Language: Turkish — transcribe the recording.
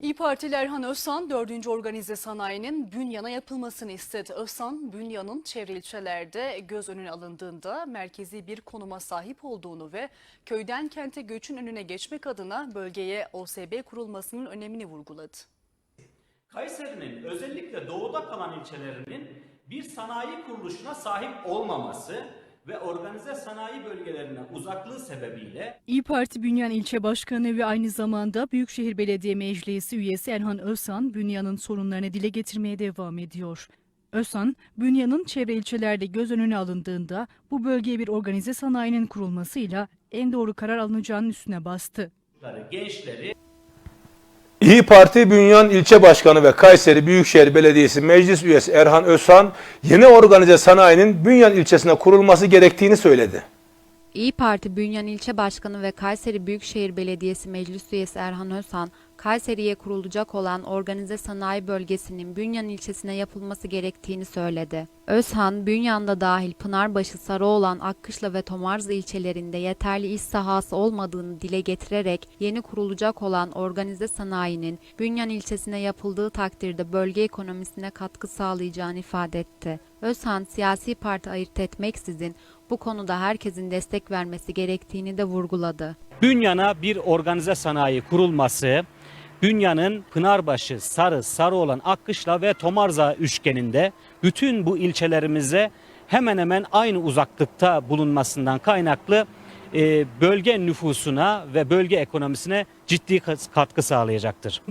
İyi Partili Erhan Özsan 4. Organize Sanayi'nin Bünyan'a yapılmasını istedi. Özsan, Bünyan'ın çevre ilçelerde göz önüne alındığında merkezi bir konuma sahip olduğunu ve köyden kente göçün önüne geçmek adına bölgeye OSB kurulmasının önemini vurguladı. Kayseri'nin özellikle doğuda kalan ilçelerinin bir sanayi kuruluşuna sahip olmaması ve organize sanayi bölgelerine uzaklığı sebebiyle İyi Parti Bünyan İlçe Başkanı ve aynı zamanda Büyükşehir Belediye Meclisi üyesi Erhan Özsan, Bünyan'ın sorunlarını dile getirmeye devam ediyor. Özsan, Bünyan'ın çevre ilçelerde göz önüne alındığında bu bölgeye bir organize sanayinin kurulmasıyla en doğru karar alınacağının üstüne bastı. gençleri İyi Parti Bünyan İlçe Başkanı ve Kayseri Büyükşehir Belediyesi Meclis Üyesi Erhan Özhan, yeni organize sanayinin Bünyan ilçesine kurulması gerektiğini söyledi. İyi Parti Bünyan İlçe Başkanı ve Kayseri Büyükşehir Belediyesi Meclis Üyesi Erhan Özhan, Kayseri'ye kurulacak olan organize sanayi bölgesinin Bünyan ilçesine yapılması gerektiğini söyledi. Özhan, Bünyan'da dahil Pınarbaşı, Sarıoğlan, Akkışla ve Tomarza ilçelerinde yeterli iş sahası olmadığını dile getirerek yeni kurulacak olan organize sanayinin Bünyan ilçesine yapıldığı takdirde bölge ekonomisine katkı sağlayacağını ifade etti. Özhan, siyasi parti ayırt etmeksizin bu konuda herkesin destek vermesi gerektiğini de vurguladı. Bünyan'a bir organize sanayi kurulması, Bünyan'ın Pınarbaşı, Sarı, Sarıoğlan, Akkışla ve Tomarza üçgeninde bütün bu ilçelerimize hemen hemen aynı uzaklıkta bulunmasından kaynaklı e, bölge nüfusuna ve bölge ekonomisine ciddi katkı sağlayacaktır.